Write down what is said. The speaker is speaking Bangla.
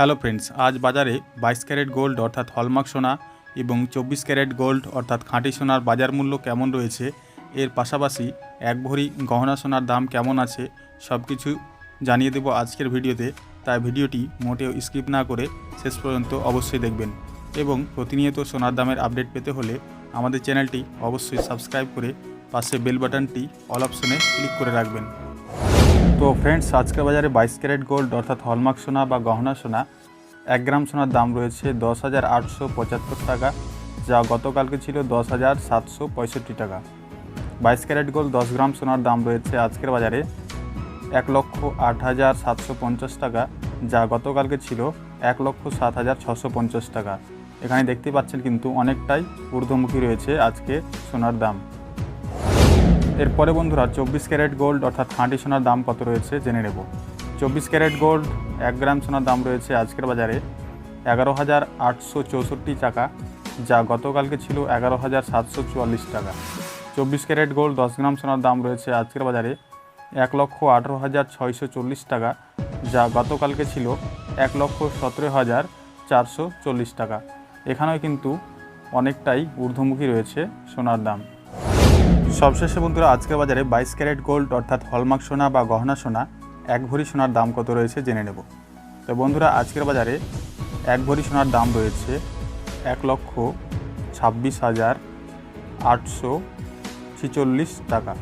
হ্যালো ফ্রেন্ডস আজ বাজারে বাইশ ক্যারেট গোল্ড অর্থাৎ হলমার্ক সোনা এবং চব্বিশ ক্যারেট গোল্ড অর্থাৎ খাঁটি সোনার বাজার মূল্য কেমন রয়েছে? এর পাশাপাশি এক ভরি গহনা সোনার দাম কেমন আছে? সব কিছু জানিয়ে দেবো আজকের ভিডিওতে। তাই ভিডিওটি মোটেও স্কিপ না করে শেষ পর্যন্ত অবশ্যই দেখবেন। এবং প্রতিনিয়ত সোনার দামের আপডেট পেতে হলে আমাদের চ্যানেলটি অবশ্যই সাবস্ক্রাইব করে পাশে বেল বাটনটি অল অপশনে ক্লিক করে রাখবেন। তো ফ্রেন্ডস আজকের বাজারে বাইশ ক্যারেট গোল্ড অর্থাৎ হলমার্ক সোনা বা গহনা সোনা, এক গ্রাম সোনার দাম রয়েছে দশ হাজার আটশো পঁচাত্তর টাকা, যা গতকালকে ছিল দশ হাজার সাতশো পঁয়ষট্টি টাকা। বাইশ ক্যারেট গোল্ড দশ গ্রাম সোনার দাম রয়েছে আজকের বাজারে এক লক্ষ আট হাজার সাতশো পঞ্চাশ টাকা, যা গতকালকে ছিল এক লক্ষ সাত হাজার ছশো পঞ্চাশ টাকা। এখানে দেখতে পাচ্ছেন কিন্তু অনেকটাই ঊর্ধ্বমুখী রয়েছে আজকে সোনার দাম। এরপরে বন্ধুরা, চব্বিশ ক্যারেট গোল্ড অর্থাৎ খাঁটি সোনার দাম কত রয়েছে জেনে নেব। চব্বিশ ক্যারেট গোল্ড এক গ্রাম সোনার দাম রয়েছে আজকের বাজারে এগারো হাজার আটশো চৌষট্টি টাকা, যা গতকালকে ছিল এগারো হাজার সাতশো চুয়াল্লিশ টাকা। চব্বিশ ক্যারেট গোল্ড দশ গ্রাম সোনার দাম রয়েছে আজকের বাজারে এক লক্ষ আঠেরো হাজার ছয়শো চল্লিশ টাকা, যা গতকালকে ছিল এক লক্ষ সতেরো হাজার চারশো চল্লিশ টাকা। এখানেও কিন্তু অনেকটাই ঊর্ধ্বমুখী রয়েছে সোনার দাম। সবশেষে বন্ধুরা, আজকের বাজারে বাইশ ক্যারেট গোল্ড, অর্থাৎ হলমার্ক সোনা বা গহনা সোনা, এক ভরি সোনার দাম কত রয়েছে জেনে নেব। তো বন্ধুরা, আজকের বাজারে এক ভরি সোনার দাম রয়েছে এক লক্ষ ছাব্বিশ হাজার আটশো ছিচল্লিশ টাকা।